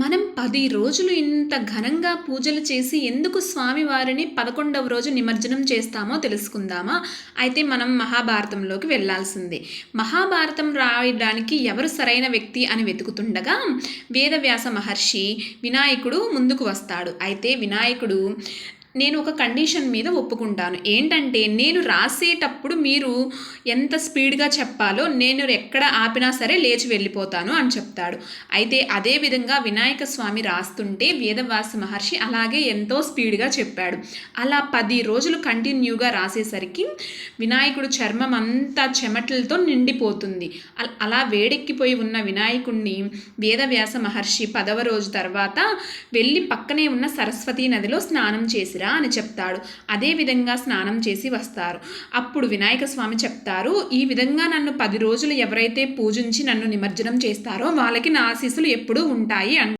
మనం పది రోజులు ఇంత ఘనంగా పూజలు చేసి ఎందుకు స్వామివారిని పదకొండవ రోజు నిమజ్జనం చేస్తామో తెలుసుకుందామా? అయితే మనం మహాభారతంలోకి వెళ్ళాల్సిందే మహాభారతం రాయడానికి ఎవరు సరైన వ్యక్తి అని వెతుకుతుండగా వేదవ్యాస మహర్షి వినాయకుడు ముందుకు వస్తాడు. అయితే వినాయకుడు నేను ఒక కండిషన్ మీద ఒప్పుకుంటాను. ఏంటంటే నేను రాసేటప్పుడు మీరు ఎంత స్పీడ్గా చెప్పాలో నేను ఎక్కడ ఆపినా సరే లేచి వెళ్ళిపోతాను అని చెప్తాడు. అయితే అదే విధంగా వినాయక స్వామి రాస్తుంటే వేదవ్యాస మహర్షి అలాగే ఎంతో స్పీడ్గా చెప్పాడు. అలా పది రోజులు కంటిన్యూగా రాసేసరికి వినాయకుడు చర్మం అంతా చెమటలతో నిండిపోతుంది. అలా వేడెక్కిపోయి ఉన్న వినాయకుడిని వేదవ్యాస మహర్షి పదవ రోజు తర్వాత వెళ్ళి పక్కనే ఉన్న సరస్వతీ నదిలో స్నానం చేసిరా. అని చెప్తాడు. అదే విధంగా స్నానం చేసి వస్తారు. అప్పుడు వినాయక స్వామి చెప్తారు ఈ విధంగా నన్ను పది రోజులు ఎవరైతే పూజించి నన్ను నిమజ్జనం చేస్తారో వాళ్ళకి నా ఆశీస్సులు ఎప్పుడూ ఉంటాయి